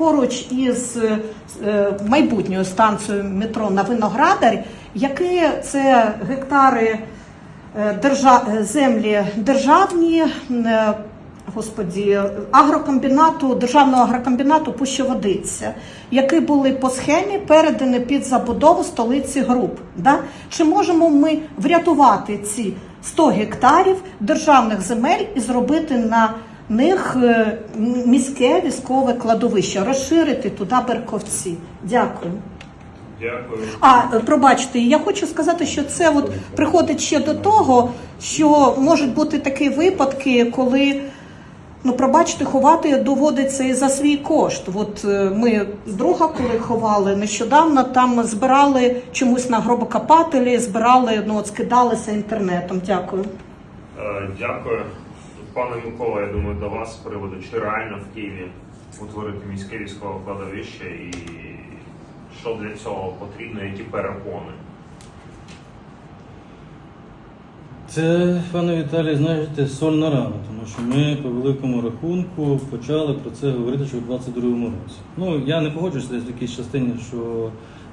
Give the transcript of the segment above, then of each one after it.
поруч із е, майбутньою станцією метро на Виноградар, які це гектари е, е, землі державні. Господі, агрокомбінату, державного агрокомбінату Пущеводиця, які були по схемі передані під забудову столиці груп. Да? Чи можемо ми врятувати ці 100 гектарів державних земель і зробити на них е, міське військове кладовище, розширити туди Берковці? Дякую. Дякую. А е, пробачте, я хочу сказати, що це от приходить ще до того, що можуть бути такі випадки, коли. Ну, пробачте, ховати доводиться і за свій кошт. От е, ми друга, коли ховали нещодавно, там збирали чомусь на гробокопателі, збирали, ну от скидалися інтернетом. Дякую. Дякую. Пане Микола, я думаю, до вас з приводу, чи реально в Києві утворити міське військове кладовище і що для цього потрібно, які перепони? Це, пане Віталій, знаєте, соль на рану, тому що ми по великому рахунку почали про це говорити ще у 22-му році. Ну, я не погоджуюся десь в якійсь частині, що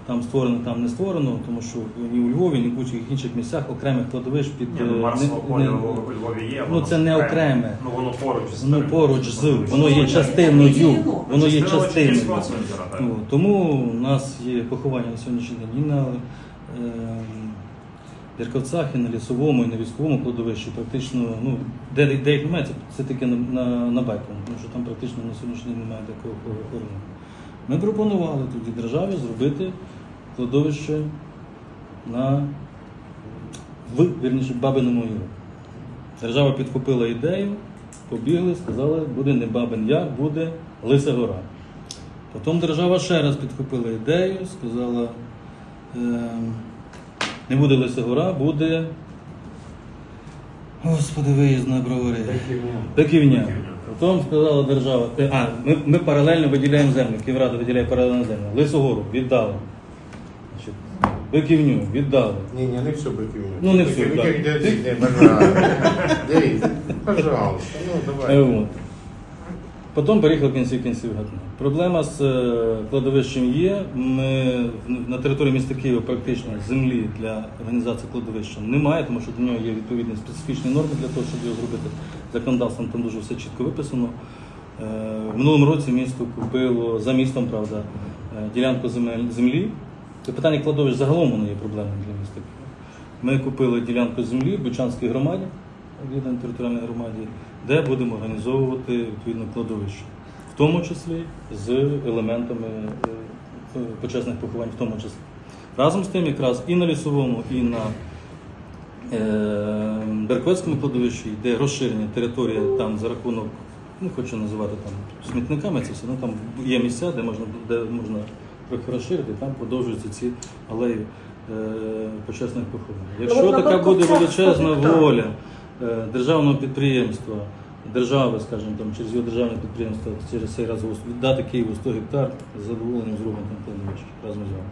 там створено, там не створено, тому що ні у Львові, ні в будь-яких інших місцях окремих кладовищ під Ні, ну е, Марсово не- поле не- у Львові є. Ну, воно це не окреме. Ну воно поруч з Воно поруч з, воно є частиною, воно є частиною. Ну, тому у нас є поховання на сьогоднішній день і на е, Деркавцях, і на лісовому, і на військовому кладовищі. Практично, ну, де, де їх немає, це, це таки на, на, на Байковому, тому що там практично на сьогоднішній день немає такого охорони. Ми пропонували тоді державі зробити кладовище на в вірніше Бабиному Яру. Держава підхопила ідею, побігли, сказали, буде не Бабин Яр, буде Лиса Гора. Потім держава ще раз підхопила ідею, сказала, ем, не буде Лиса Гора, буде. Господи, виїзд на бровари. Пеківня. Потім сказала держава, е, а, ми, ми паралельно виділяємо землю, Київрада виділяє паралельно землю. Лису гору віддали. Значить, віддали. Не, не, не все быкивню. Ну, не да. Дядя, пожалуйста. Ну Е, давай. От. Потім переїхав в кінці кінців Гатне. Проблема з е, кладовищем є. Ми в- на території міста Києва практично землі для організації кладовища немає, тому що до нього є відповідні специфічні норми для того, щоб його зробити. Законодавством там дуже все чітко виписано. Е, В минулому році місто купило за містом, правда, е, ділянку земель- землі. Це питання кладовищ загалом воно є проблемою для міста. Ми купили ділянку землі в Бучанській громаді, об'єднаній територіальній громаді, де будемо організовувати відповідно кладовище, в тому числі з елементами е, почесних поховань, в тому числі. Разом з тим, якраз і на лісовому, і на е, Берковецькому кладовищі йде розширення території там за рахунок, не хочу називати там смітниками це все, ну там є місця, де можна, де можна розширити, там продовжуються ці алеї е, почесних поховань. Якщо Ну, на така буде величезна воля е, державного підприємства, держави, скажімо, там, через його державне підприємство, через цей раз віддати Києву 100 гектар, з задоволенням зробимо там кладовище разом з вами.